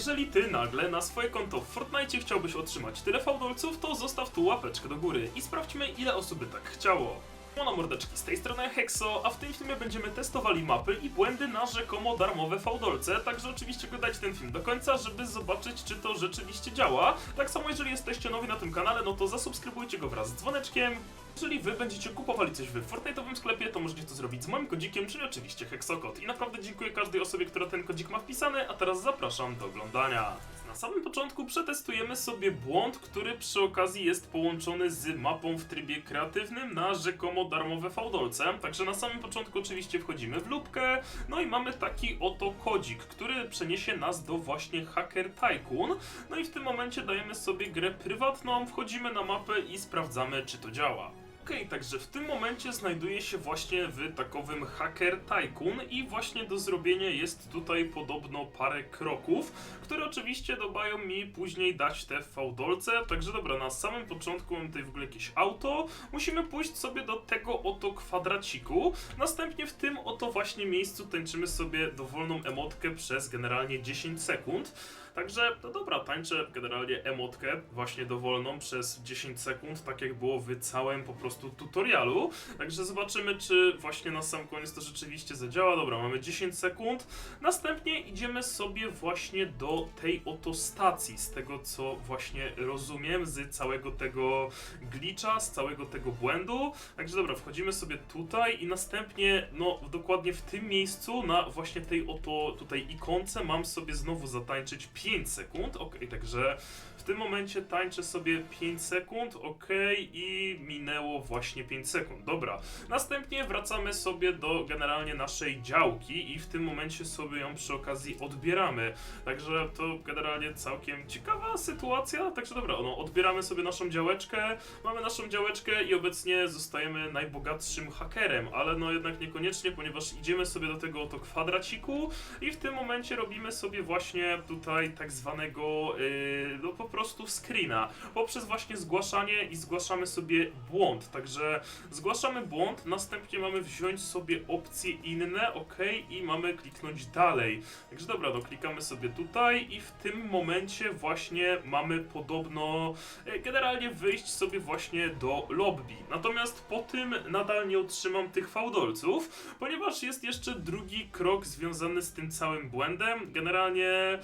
Jeżeli ty nagle na swoje konto w Fortnite chciałbyś otrzymać tyle fałdolców, to zostaw tu łapeczkę do góry i sprawdźmy ile osób by tak chciało. Mono mordeczki, z tej strony Hexo, a w tym filmie będziemy testowali mapy i błędy na rzekomo darmowe fałdolce, także oczywiście oglądajcie ten film do końca, żeby zobaczyć czy to rzeczywiście działa. Tak samo jeżeli jesteście nowi na tym kanale, no to zasubskrybujcie go wraz z dzwoneczkiem. Jeżeli wy będziecie kupowali coś w Fortnite'owym sklepie, to możecie to zrobić z moim kodzikiem, czyli oczywiście Hexokod. I naprawdę dziękuję każdej osobie, która ten kodzik ma wpisany, a teraz zapraszam do oglądania. Na samym początku przetestujemy sobie błąd, który przy okazji jest połączony z mapą w trybie kreatywnym na rzekomo darmowe fałdolce. Także na samym początku oczywiście wchodzimy w lubkę, no i mamy taki oto kodzik, który przeniesie nas do właśnie Hacker Tycoon. No i w tym momencie dajemy sobie grę prywatną, wchodzimy na mapę i sprawdzamy czy to działa. Okej, także w tym momencie znajduję się właśnie w takowym Hacker Tycoon i właśnie do zrobienia jest tutaj podobno parę kroków, które oczywiście dobają mi później dać te fałdolce. Także dobra, na samym początku mam tutaj w ogóle jakieś auto. Musimy pójść sobie do tego oto kwadraciku. Następnie w tym oto właśnie miejscu tańczymy sobie dowolną emotkę przez generalnie 10 sekund. Także, no dobra, tańczę generalnie emotkę właśnie dowolną przez 10 sekund, tak jak było w całym po prostu tutorialu. Także zobaczymy, czy właśnie na sam koniec to rzeczywiście zadziała. Dobra, mamy 10 sekund. Następnie idziemy sobie właśnie do tej oto stacji, z tego co właśnie rozumiem, z całego tego glitcha, z całego tego błędu. Także dobra, wchodzimy sobie tutaj i następnie, no dokładnie w tym miejscu, na właśnie tej oto tutaj ikonce mam sobie znowu zatańczyć 5 sekund. Ok, także w tym momencie tańczę sobie 5 sekund, ok, i minęło właśnie 5 sekund. Dobra. Następnie wracamy sobie do generalnie naszej działki i w tym momencie sobie ją przy okazji odbieramy. Także to generalnie całkiem ciekawa sytuacja. Także dobra, no odbieramy sobie naszą działeczkę, mamy naszą działeczkę i obecnie zostajemy najbogatszym hakerem, ale no jednak niekoniecznie, ponieważ idziemy sobie do tego oto kwadraciku i w tym momencie robimy sobie właśnie tutaj tak zwanego yy, no po prostu screena poprzez właśnie zgłaszanie i zgłaszamy sobie błąd. Także zgłaszamy błąd, następnie mamy wziąć sobie opcje inne, ok, i mamy kliknąć dalej. Także dobra, no klikamy sobie tutaj i w tym momencie właśnie mamy podobno e, generalnie wyjść sobie właśnie do lobby. Natomiast po tym nadal nie otrzymam tych fałdolców, ponieważ jest jeszcze drugi krok związany z tym całym błędem. Generalnie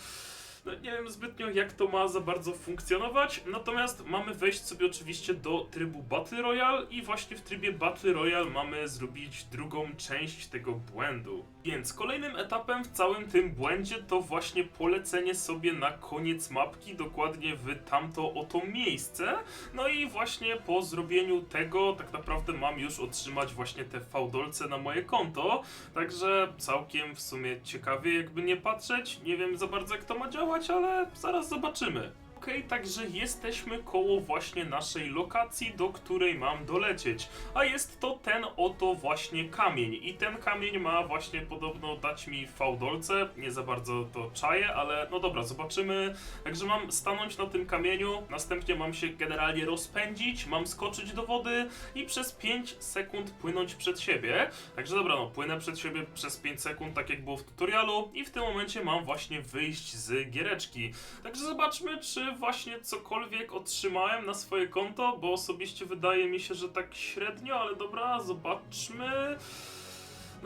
no nie wiem zbytnio jak to ma za bardzo funkcjonować, natomiast mamy wejść sobie oczywiście do trybu Battle Royale i właśnie w trybie Battle Royale mamy zrobić drugą część tego błędu. Więc kolejnym etapem w całym tym błędzie to właśnie polecenie sobie na koniec mapki, dokładnie w tamto oto miejsce. No i właśnie po zrobieniu tego tak naprawdę mam już otrzymać właśnie te fałdolce na moje konto, także całkiem w sumie ciekawie jakby nie patrzeć, nie wiem za bardzo jak to ma działać, ale zaraz zobaczymy. Okej, także jesteśmy koło właśnie naszej lokacji, do której mam dolecieć. A jest to ten oto właśnie kamień. I ten kamień ma właśnie podobno dać mi fałdolce. Nie za bardzo to czaję, ale no dobra, zobaczymy. Także mam stanąć na tym kamieniu, następnie mam się generalnie rozpędzić, mam skoczyć do wody i przez 5 sekund płynąć przed siebie. Także dobra, no płynę przed siebie przez 5 sekund, tak jak było w tutorialu i w tym momencie mam właśnie wyjść z giereczki. Także zobaczmy, czy właśnie cokolwiek otrzymałem na swoje konto, bo osobiście wydaje mi się, że tak średnio, ale dobra, zobaczmy.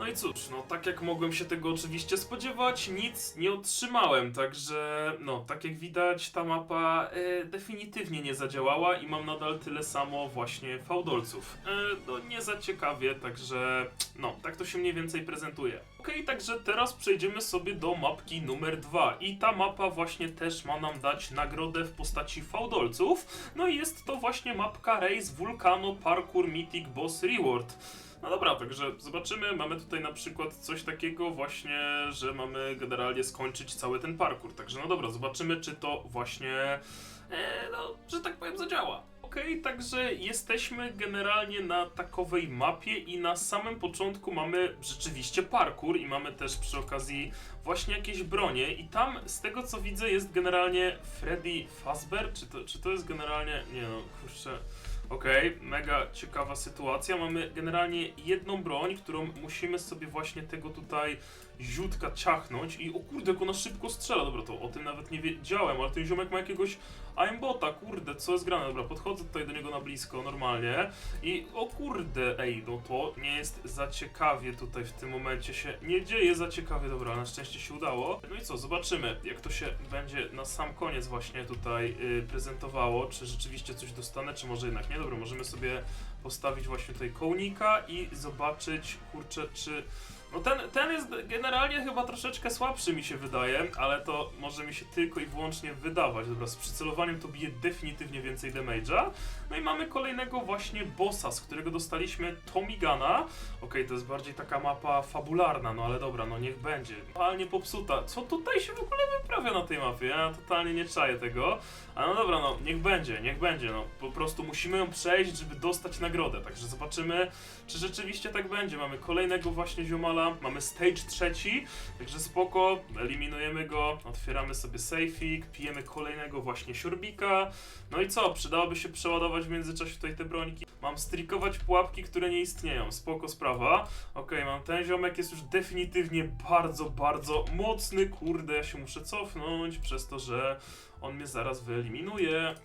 No i cóż, no tak jak mogłem się tego oczywiście spodziewać, nic nie otrzymałem, także no tak jak widać ta mapa e, definitywnie nie zadziałała i mam nadal tyle samo właśnie fałdolców. E, no nie za ciekawie, także no tak to się mniej więcej prezentuje. Okej, także teraz przejdziemy sobie do mapki numer 2 i ta mapa właśnie też ma nam dać nagrodę w postaci fałdolców, no i jest to właśnie mapka Race Vulcano Parkour Mythic Boss Reward. No dobra, także zobaczymy. Mamy tutaj na przykład coś takiego właśnie, że mamy generalnie skończyć cały ten parkour. Także no dobra, zobaczymy, czy to właśnie, e, no, że tak powiem, zadziała. Okej, także jesteśmy generalnie na takowej mapie i na samym początku mamy rzeczywiście parkour i mamy też przy okazji właśnie jakieś bronie i tam z tego co widzę jest generalnie Freddy Fazbear, czy to, czy to jest generalnie, nie no, kurczę... Okej, mega ciekawa sytuacja. Mamy generalnie jedną broń, którą musimy sobie właśnie tego tutaj ziutka ciachnąć i o kurde, jak ona szybko strzela. Dobra, to o tym nawet nie wiedziałem, ale ten ziomek ma jakiegoś aimbota, kurde, co jest grane? Dobra, podchodzę tutaj do niego na blisko, normalnie i o kurde, ej, no to nie jest za ciekawie tutaj w tym momencie się nie dzieje za ciekawie, dobra, na szczęście się udało. No i co, zobaczymy, jak to się będzie na sam koniec właśnie tutaj y, prezentowało, czy rzeczywiście coś dostanę, czy może jednak nie. Dobra, możemy sobie postawić właśnie tutaj kołnika i zobaczyć, kurczę, czy... No ten, ten jest generalnie chyba troszeczkę słabszy mi się wydaje, ale to może mi się tylko i wyłącznie wydawać. Dobra, z przycelowaniem to bije definitywnie więcej damage'a. No i mamy kolejnego właśnie bossa, z którego dostaliśmy Tomigana. Okej, to jest bardziej taka mapa fabularna, no ale dobra, no niech będzie. Totalnie popsuta. Co tutaj się w ogóle wyprawia na tej mapie? Ja totalnie nie czaję tego. A no dobra, no niech będzie, niech będzie, no po prostu musimy ją przejść, żeby dostać nagrodę. Także zobaczymy, czy rzeczywiście tak będzie. Mamy kolejnego właśnie ziomala, mamy stage trzeci, także spoko, eliminujemy go, otwieramy sobie safeik, pijemy kolejnego właśnie siorbika. No i co, przydałoby się przeładować w międzyczasie tutaj te brońki. Mam strikować pułapki, które nie istnieją, spoko sprawa. Okej, mam ten ziomek, jest już definitywnie bardzo, bardzo mocny, kurde, ja się muszę cofnąć przez to, że on mnie zaraz wyeliminuje.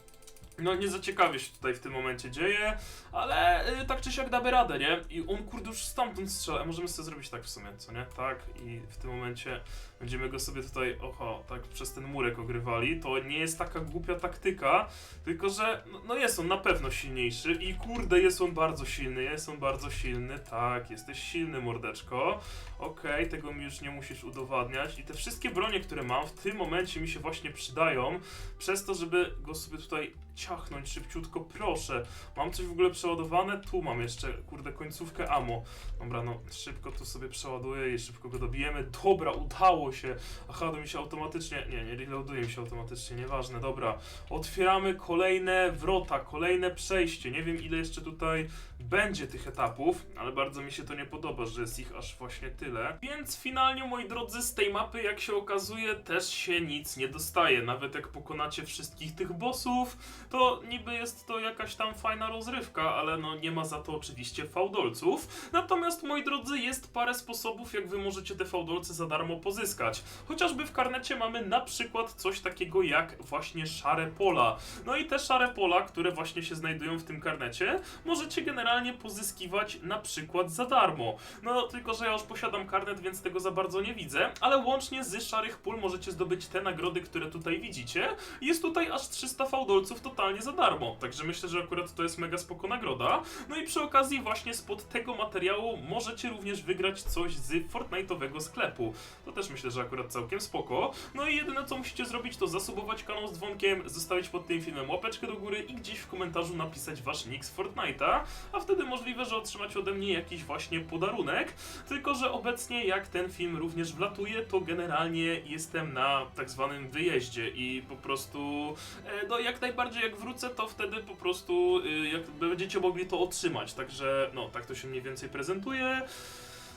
No nie za ciekawie się tutaj w tym momencie dzieje, ale y, tak czy siak damy radę, nie? I on kurde już stamtąd strzela. Możemy sobie zrobić tak w sumie, co nie? Tak i w tym momencie będziemy go sobie tutaj, oho, tak przez ten murek ogrywali. To nie jest taka głupia taktyka, tylko że no, no jest on na pewno silniejszy i kurde jest on bardzo silny, jest on bardzo silny, tak, jesteś silny mordeczko. Okej, tego mi już nie musisz udowadniać i te wszystkie bronie, które mam w tym momencie mi się właśnie przydają przez to, żeby go sobie tutaj ciachnąć szybciutko, proszę. Mam coś w ogóle przeładowane? Tu mam jeszcze, kurde, końcówkę ammo. Dobra, no szybko tu sobie przeładuję i szybko go dobijemy. Dobra, udało się. Aha, to mi się automatycznie, nie, nie reloaduje mi się automatycznie, nieważne, dobra. Otwieramy kolejne wrota, kolejne przejście. Nie wiem ile jeszcze tutaj będzie tych etapów, ale bardzo mi się to nie podoba, że jest ich aż właśnie tyle. Więc finalnie, moi drodzy, z tej mapy, jak się okazuje, też się nic nie dostaje. Nawet jak pokonacie wszystkich tych bossów, to niby jest to jakaś tam fajna rozrywka, ale no nie ma za to oczywiście fałdolców. Natomiast, moi drodzy, jest parę sposobów, jak wy możecie te fałdolce za darmo pozyskać. Chociażby w karnecie mamy na przykład coś takiego jak właśnie szare pola. No i te szare pola, które właśnie się znajdują w tym karnecie, możecie generalnie pozyskiwać na przykład za darmo. No tylko, że ja już posiadam karnet, więc tego za bardzo nie widzę, ale łącznie z szarych pól możecie zdobyć te nagrody, które tutaj widzicie. Jest tutaj aż 300 fałdolców totalnie za darmo, także myślę, że akurat to jest mega spoko nagroda. No i przy okazji właśnie spod tego materiału możecie również wygrać coś z Fortnite'owego sklepu. To też myślę, że akurat całkiem spoko. No i jedyne co musicie zrobić to zasubować kanał z dzwonkiem, zostawić pod tym filmem łapeczkę do góry i gdzieś w komentarzu napisać wasz nick z Fortnite'a, a wtedy możliwe, że otrzymacie ode mnie jakiś właśnie podarunek. Tylko, że obecnie jak ten film również wlatuje, to generalnie jestem na tak zwanym wyjeździe i po prostu e, no jak najbardziej wrócę, to wtedy po prostu y, jak będziecie mogli to otrzymać. Także no tak to się mniej więcej prezentuje.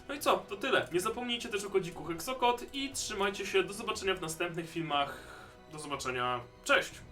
No i co, to tyle. Nie zapomnijcie też o kodziku Hexokod i trzymajcie się. Do zobaczenia w następnych filmach. Do zobaczenia. Cześć!